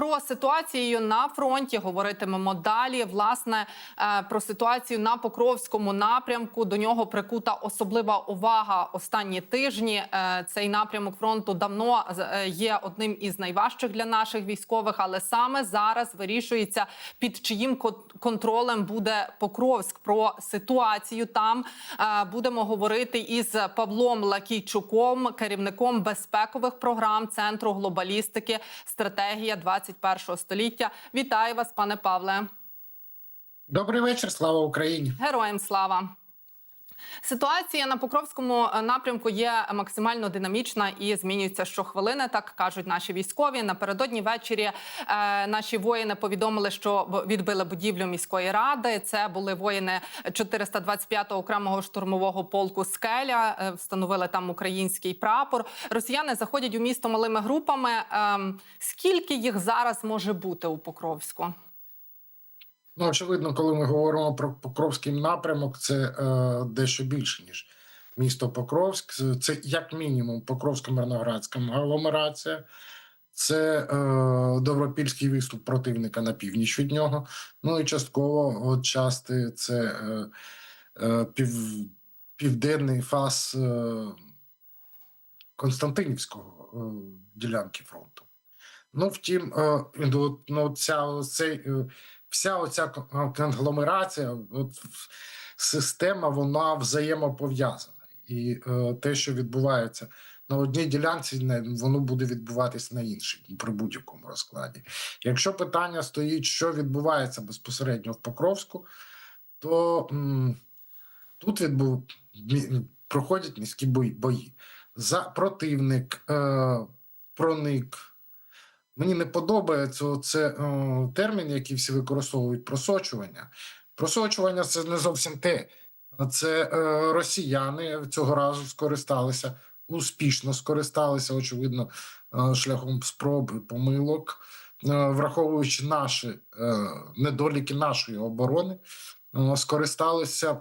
Про ситуацію на фронті говоритимемо далі. Власне е, про ситуацію на Покровському напрямку. До нього прикута особлива увага останні тижні. Е, Цей напрямок фронту давно е, є одним із найважчих для наших військових, але саме зараз вирішується під чиїм ко- контролем буде Покровськ. Про ситуацію там будемо говорити із Павлом Лакійчуком, керівником безпекових програм Центру глобалістики стратегія 21 століття. Вітаю вас, пане Павле. Добрий вечір, слава Україні. Героям слава. Ситуація на Покровському е, напрямку є максимально динамічна і змінюється щохвилини. Так кажуть наші військові. Напередодні ввечері е, наші воїни повідомили, що відбили будівлю міської ради. Це були воїни 425-го окремого штурмового полку Скеля. Е, встановили там український прапор. Росіяни заходять у місто малими групами. Ем, скільки їх зараз може бути у Покровську? Ну, очевидно, коли ми говоримо про Покровський напрямок, це е, дещо більше, ніж місто Покровськ. Це- як мінімум Покровська мирноградська агломерація, це е, Добропільський виступ противника на північ від нього. Ну і частково от части це е, е, пів, південний фас е, Константинівського е, ділянки фронту. Ну, втім, е, ну, ну, ця, цей, е, вся оця конгломерація, от, система, вона взаємопов'язана. І е, те, що відбувається на одній ділянці, воно буде відбуватись на іншій при будь-якому розкладі. Якщо питання стоїть, що відбувається безпосередньо в Покровську, то м, тут відбув, проходять міські бої. бої. За противник е, проник. Мені не подобається це термін, який всі використовують просочування. Просочування це не зовсім те. Це е, росіяни цього разу скористалися, успішно скористалися, очевидно, е, шляхом спроби помилок, е, враховуючи наші е, недоліки нашої оборони, е, скористалися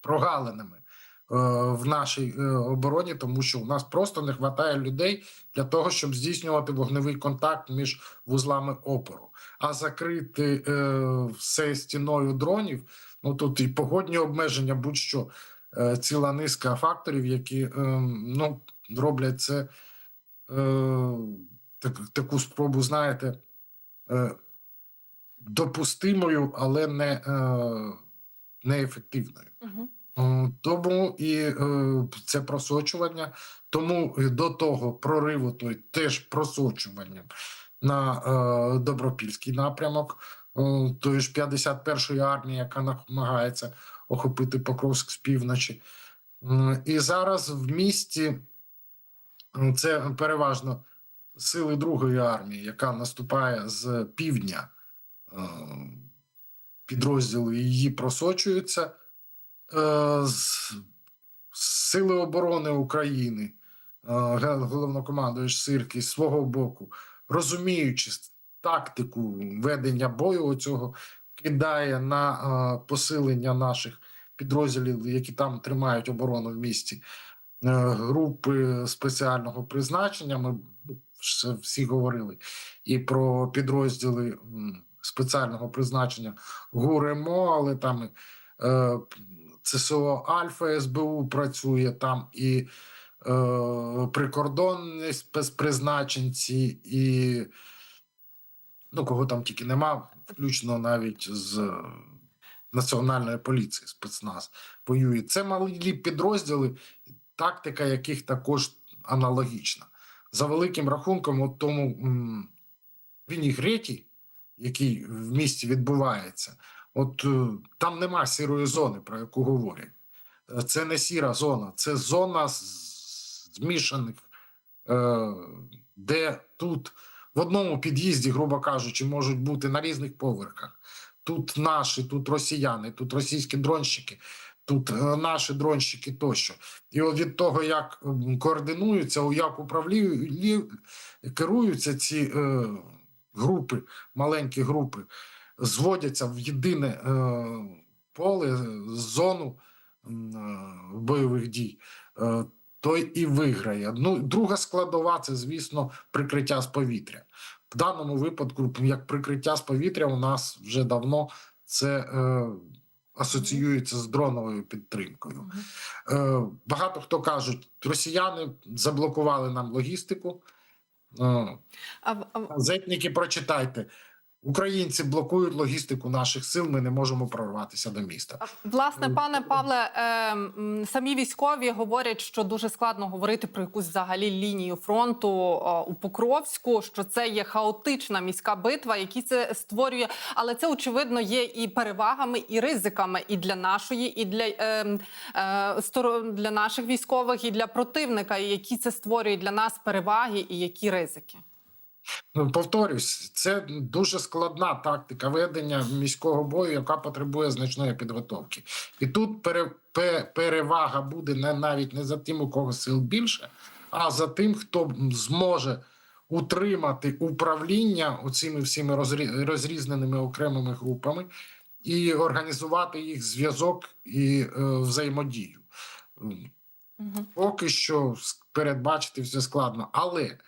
прогалинами в нашій е, обороні, тому що у нас просто не вистачає людей для того, щоб здійснювати вогневий контакт між вузлами опору. А закрити е, все стіною дронів, ну тут і погодні обмеження, будь-що е, ціла низка факторів, які е, ну, роблять це е, таку спробу, знаєте, е, допустимою, але не, е, неефективною. Угу. Е, Тому і е, це просочування. Тому до того прориву той теж просочуванням на е, Добропільський напрямок, е, тої ж 51-ї армії, яка намагається охопити Покровськ з півночі. І зараз в місті це переважно сили Другої армії, яка наступає з півдня. Е, Підрозділи її просочуються. Е, з- Сили оборони України, е, головнокомандуючий Сирки з свого боку, розуміючи тактику ведення бою цього, кидає на е, посилення наших підрозділів, які там тримають оборону в місті, групи спеціального призначення. Ми всі говорили і про підрозділи спеціального призначення ГУРЕМО, але там ЦСО Альфа СБУ працює там і е, прикордонні спецпризначенці, і ну, кого там тільки нема, включно навіть з е, Національної поліції спецназ воює. Це малі підрозділи, тактика яких також аналогічна. За великим рахунком, от тому м, вінігреті, який в місті відбувається, От е, там нема сірої зони, про яку говорять. Е, Це не сіра зона, це зона змішаних, е, де тут в одному під'їзді, грубо кажучи, можуть бути на різних поверхах. Тут наші, тут росіяни, тут російські дронщики, тут наші дронщики тощо. І от від того, як координуються, як управління керуються ці групи, маленькі групи, зводяться в єдине е, поле, зону е, бойових дій, е, той і виграє. Ну, друга складова це, звісно, прикриття з повітря. В даному випадку, як прикриття з повітря, у нас вже давно це е, асоціюється з дроновою підтримкою. Е, багато хто кажуть, росіяни заблокували нам логістику. Е, А Газетники, прочитайте. Українці блокують логістику наших сил. Ми не можемо прорватися до міста. Власне, Е, пане е, Павле, е, самі військові говорять, що дуже складно говорити про якусь взагалі лінію фронту у Покровську. Що це є хаотична міська битва, які це створює, але це очевидно є і перевагами, і ризиками і для нашої, і для, е, е, для наших військових, і для противника, і які це створює для нас переваги, і які ризики. Повторюсь, це дуже складна тактика ведення міського бою, яка потребує значної підготовки. І тут пере, пе- перевага буде не навіть не за тим, у кого сил більше, а за тим, хто зможе утримати управління оцими всіми розрі- розрізненими окремими групами і організувати їх зв'язок і е, взаємодію. Угу. Поки що передбачити все складно. Але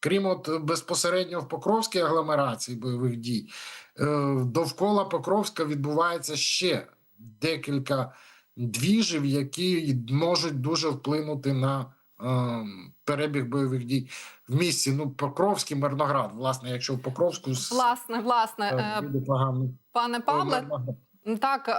крім от е, безпосередньо в Покровській агломерації бойових дій, е, довкола Покровська відбувається ще декілька двіжів, які можуть дуже вплинути на е, перебіг бойових дій в місті. Ну, Покровський, Мирноград. Власне, якщо в Покровську Власне, власне, погано. пане Павле. Так е,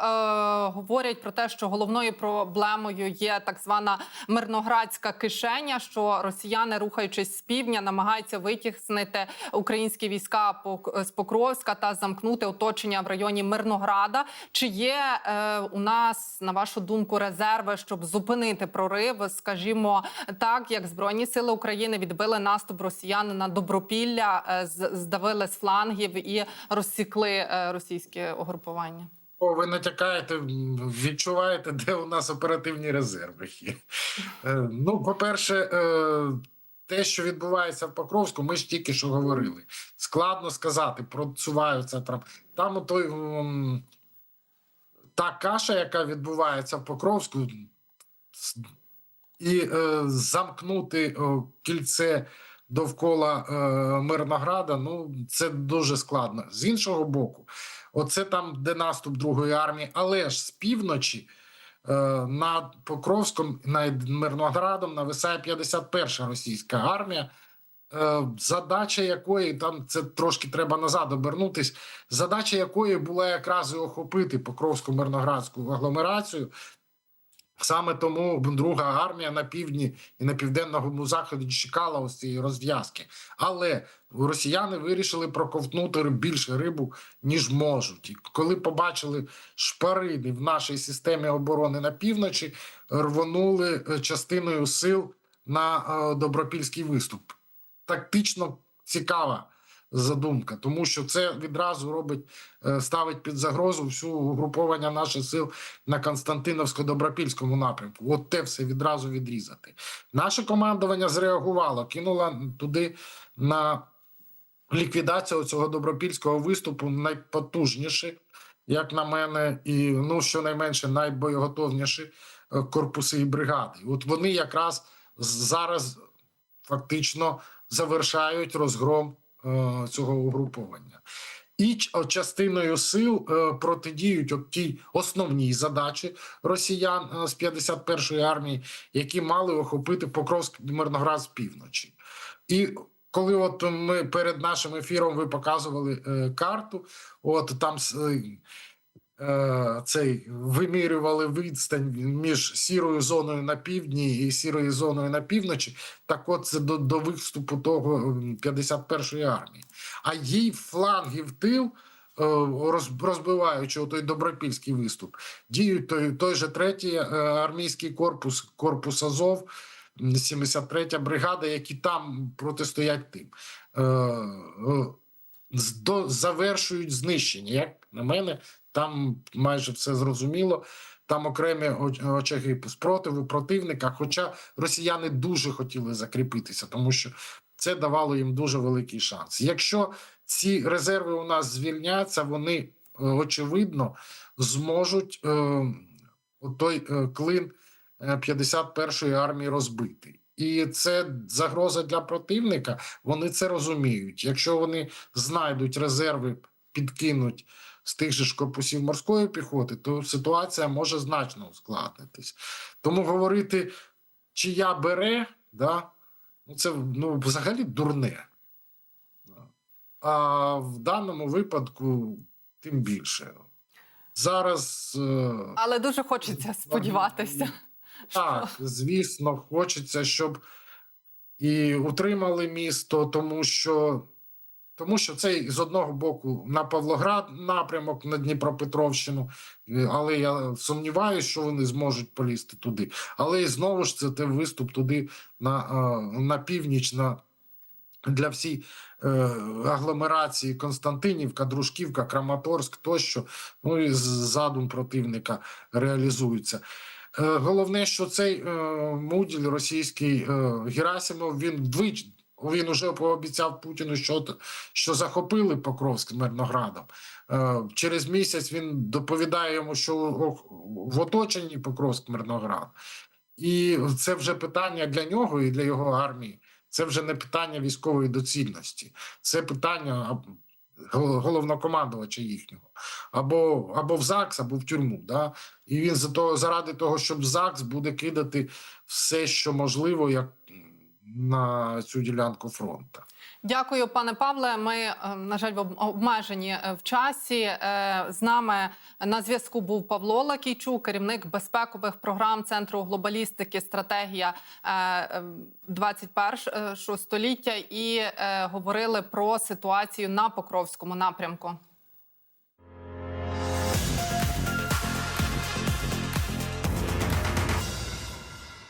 говорять про те, що головною проблемою є так звана мирноградська кишеня, що росіяни, рухаючись з півдня, намагаються витіснити українські війська з Покровська та замкнути оточення в районі Мирнограда. Чи є е, у нас, на вашу думку, резерви, щоб зупинити прорив? Скажімо так, як збройні сили України відбили наступ росіян на Добропілля, е, здавили з флангів і розсікли е, російське угрупування? Ви натякаєте, відчуваєте, де у нас оперативні резерви є. Е, Ну, по-перше, е, те, що відбувається в Покровську, ми ж тільки що говорили. Складно сказати, просуваються там. Там той, та каша, яка відбувається в Покровську, і е, замкнути кільце довкола е, Мирнограда, ну це дуже складно. З іншого боку, оце там, де наступ Другої армії, але ж з півночі е, над Покровськом, над Мирноградом нависає 51-ша російська армія. е, Задача якої там це трошки треба назад обернутись. Задача якої була якраз і охопити Покровську мирноградську агломерацію. Саме тому друга армія на півдні і на південному заході чекала ось цієї розв'язки. Але росіяни вирішили проковтнути більше рибу, ніж можуть. І коли побачили шпарини в нашій системі оборони на півночі, рвонули е, частиною сил на е, добропільський виступ. Тактично цікава задумка, тому що це відразу робить, е, ставить під загрозу всю угруповання наших сил на Константиновсько-Добропільському напрямку. От те все відразу відрізати. Наше командування зреагувало, кинуло туди на ліквідацію цього добропільського виступу найпотужніші, як на мене, і ну щонайменше найбоєготовніші е, корпуси і бригади. От вони якраз зараз фактично завершають розгром цього угруповання. І частиною сил е, протидіють от тій основній задачі росіян е, з 51-ї армії, які мали охопити Покровськ Мирноград з півночі. І коли от ми перед нашим ефіром ви показували е, карту, от там е, е, цей вимірювали відстань між сірою зоною на півдні і сірою зоною на півночі. Так, от це до, до виступу того 51-ї армії. А їй фланги в тил. е, Розбиваючи той добропільський виступ, діють той, той же третій е, армійський корпус, корпус Азов, 73-я бригада, які там протистоять тим. Е, е, завершують знищення. Як на мене, там майже все зрозуміло. Там окремі очаги спротиву противника. Хоча росіяни дуже хотіли закріпитися, тому що це давало їм дуже великий шанс. Якщо ці резерви у нас звільняться, вони е, очевидно зможуть е, той е, клин е, 51-ї армії розбити. І це загроза для противника. Вони це розуміють. Якщо вони знайдуть резерви, підкинуть з тих же ж корпусів морської піхоти, то ситуація може значно ускладнитись. Тому говорити, чия бере, да, ну це ну, взагалі дурне. А в даному випадку тим більше. Зараз. е, Але дуже хочеться сподіватися. так, звісно, хочеться, щоб і утримали місто, тому що, тому що це з одного боку на Павлоград напрямок на Дніпропетровщину, е, але я сумніваюся, що вони зможуть полізти туди. Але знову ж це те виступ туди на, е, на північ, на, для всій е, агломерації Константинівка, Дружківка, Краматорськ тощо. Ну і задум противника реалізується. Е, Головне, що цей е, муділь російський е, Герасимов він двічі. Він уже пообіцяв Путіну, що, що захопили Покровськ Мирноградом. Е, через місяць він доповідає йому, що в оточенні Покровськ Мирноград. І це вже питання для нього і для його армії. Це вже не питання військової доцільності, це питання головнокомандувача їхнього. Або, або в ЗАГС, або в тюрму. Да? І він за того, заради того, щоб ЗАГС буде кидати все, що можливо, як на цю ділянку фронту. Дякую, пане Павле. Ми, е, на жаль, об- обмежені е, в часі. Е, З нами на зв'язку був Павло Лакійчук, керівник безпекових програм Центру глобалістики, стратегія е, е, 21 століття, і говорили про ситуацію на Покровському напрямку.